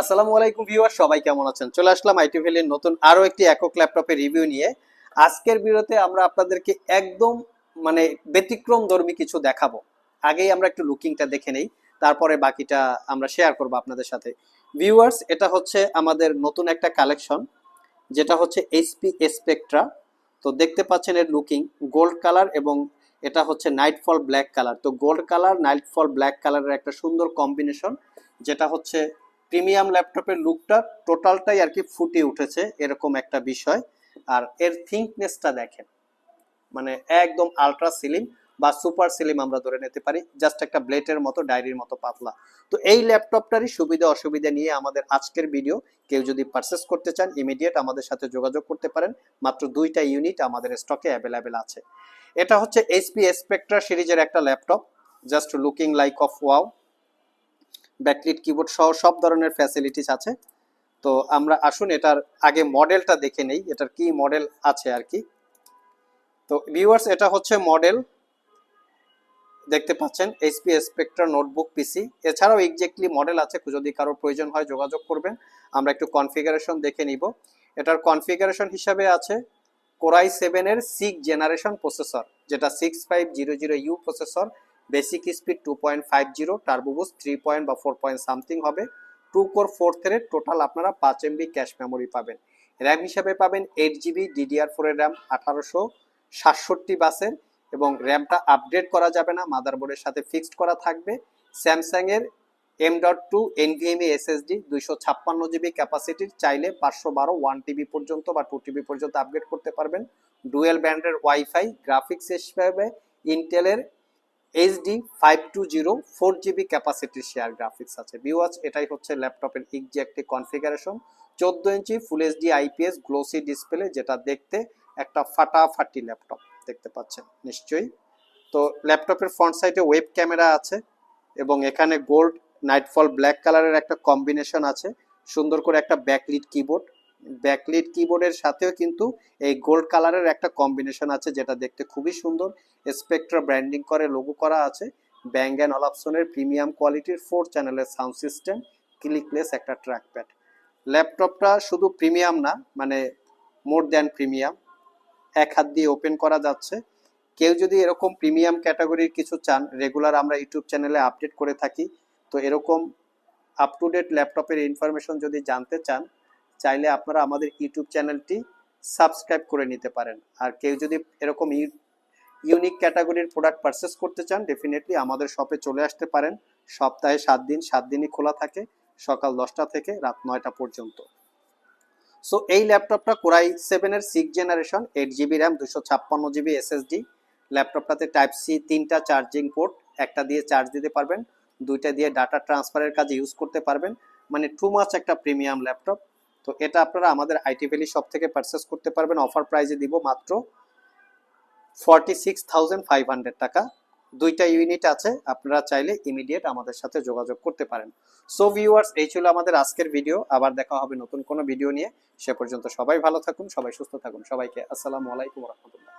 আসসালামু আলাইকুম ভিউয়ার সবাই কেমন আছেন? চলে আসলাম আইটি ভ্যালির নতুন আরও একটি একক ল্যাপটপের রিভিউ নিয়ে। আজকের ভিডিওতে আমরা আপনাদেরকে একদম মানে ব্যতিক্রম ধর্মী কিছু দেখাবো। আগেই আমরা একটু লুকিংটা দেখে নেই, তারপরে বাকিটা আমরা শেয়ার করব আপনাদের সাথে। ভিউয়ার্স, এটা হচ্ছে আমাদের নতুন একটা কালেকশন, যেটা হচ্ছে এইচপি স্পেকট্রা তো দেখতে পাচ্ছেন এর লুকিং, গোল্ড কালার এবং এটা হচ্ছে নাইটফল ব্ল্যাক কালার। তো গোল্ড কালার, নাইটফল ব্ল্যাক কালারের একটা সুন্দর কম্বিনেশন, যেটা হচ্ছে প্রিমিয়াম ল্যাপটপের লুকটা টোটালটাই আর কি ফুটে উঠেছে, এরকম একটা বিষয়। আর এর থিঙ্কনেসটা দেখেন মানে একদম আলট্রা সিলিম বা সুপার সিলিম আমরা ধরে নিতে পারি জাস্ট একটা ব্লেটের মতো, ডায়েরির মতো পাতলা। তো এই ল্যাপটপটারই সুবিধা অসুবিধা নিয়ে আমাদের আজকের ভিডিও কেউ যদি পারচেস করতে চান ইমিডিয়েট আমাদের সাথে যোগাযোগ করতে পারেন। মাত্র দুইটা ইউনিট আমাদের স্টকে অ্যাভেলেবেল আছে। এটা হচ্ছে এইচপি স্পেকট্রা সিরিজের একটা laptop just looking like of wow backlit keyboard সহ সব ধরনের ফ্যাসিলিটিস আছে। তো আমরা আসুন এটার আগে মডেলটা দেখে নেই, এটার কি মডেল আছে আর কি। তো ভিউয়ার্স এটা হচ্ছে মডেল দেখতে পাচ্ছেন এইচপি স্পেক্ট্রা নোটবুক পিসি এছাড়াও এক্স্যাক্টলি মডেল আছে, যদি কারোর প্রয়োজন হয় যোগাযোগ করবেন। আমরা একটু কনফিগারেশন দেখে নিব। এটার কনফিগারেশন হিসাবে আছে কোরাই সেভেনের সিক্স জেনারেশন প্রসেসর যেটা six five zero zero U processor basic speed two point five zero turbo boost three point বা ফোর পয়েন্ট সামথিং হবে। Two core four thread total আপনারা পাঁচ এমবি ক্যাশ মেমোরি পাবেন। RAM হিসাবে পাবেন eight GB DDR ফোরের RAM আঠারোশো সাতষট্টি বাসের এবং র্যামটা আপডেট করা যাবে না মাদারবোর্ডের সাথে ফিক্সড করা থাকবে। স্যামসাংয়ের M dot two NVMe SSD দুইশো ছাপ্পান্ন জিবি ক্যাপাসিটির চাইলে পাঁচশো বারো ওয়ান টিবি পর্যন্ত বা টু টিবি পর্যন্ত আপগ্রেড করতে পারবেন। ডুয়েল ব্যান্ডের ওয়াইফাই গ্রাফিক্স হিসেবে ইন্টেলের HD five two zero four GB ক্যাপাসিটির share graphics আছে। বিওয়াচ এটাই হচ্ছে ল্যাপটপের একটি কনফিগারেশন চোদ্দ inch full HD IPS glossy display যেটা দেখতে একটা ফাটাফাটি ল্যাপটপ দেখতে পাচ্ছেন নিশ্চয়ই। তো ল্যাপটপের ফ্রন্ট সাইডে ওয়েব ক্যামেরা আছে এবং এখানে গোল্ড নাইটফল ব্ল্যাক কালারের একটা কম্বিনেশন আছে। সুন্দর করে একটা ব্যাকলিট কিবোর্ড ব্যাকলিট কিবোর্ডের সাথেও কিন্তু এই গোল্ড কালারের একটা কম্বিনেশন আছে যেটা দেখতে খুবই সুন্দর। স্পেকট্রা ব্র্যান্ডিং করে লোগো করা আছে। ব্যাং অ্যান্ড অলাপসনের প্রিমিয়াম কোয়ালিটির ফোর চ্যানেলের সাউন্ড সিস্টেম ক্লিকলেস একটা ট্র্যাকপ্যাড ল্যাপটপটা শুধু প্রিমিয়াম না মানে মোর দ্যান প্রিমিয়াম এক হাত দিয়ে ওপেন করা যাচ্ছে। কেউ যদি এরকম প্রিমিয়াম ক্যাটাগরির কিছু চান রেগুলার আমরা ইউটিউব চ্যানেলে আপডেট করে থাকি। তো এরকম আপ টু ডেট ল্যাপটপের ইনফরমেশন যদি জানতে চান চাইলে আপনারা আমাদের ইউটিউব চ্যানেলটি সাবস্ক্রাইব করে নিতে পারেন। আর কেউ যদি এরকম ইউনিক ক্যাটাগরির প্রোডাক্ট পারচেস করতে চান, ডেফিনেটলি আমাদের শপে চলে আসতে পারেন। সপ্তাহে সাত দিন, সাত দিনই খোলা থাকে, সকাল দশটা থেকে রাত নয়টা পর্যন্ত। সো এই ল্যাপটপটা কোরাই সেভেনের six generation eight GB RAM দুশো ছাপ্পান্ন জিবি এসএসডি ল্যাপটপটাতে টাইপ সি তিনটা চার্জিং পোর্ট একটা দিয়ে চার্জ দিতে পারবেন, দুইটা দিয়ে ডাটা ট্রান্সফারের কাজে ইউজ করতে পারবেন। মানে টু মাচ একটা প্রিমিয়াম ল্যাপটপ। তো এটা আপনারা আমাদের আইটি ভ্যালি শপ থেকে পারচেস করতে পারবেন। অফার প্রাইজে দিব মাত্র forty six thousand five hundred টাকা। দুইটা ইউনিট আছে, আপনারা চাইলে ইমিডিয়েট আমাদের সাথে যোগাযোগ করতে পারেন। সো ভিউয়ার্স এই ছিল আমাদের আজকের ভিডিও আবার দেখা হবে নতুন কোনো ভিডিও নিয়ে। সে পর্যন্ত সবাই ভালো থাকুন, সবাই সুস্থ থাকুন। সবাইকে আসসালামু আলাইকুম রহমতুল্লাহ।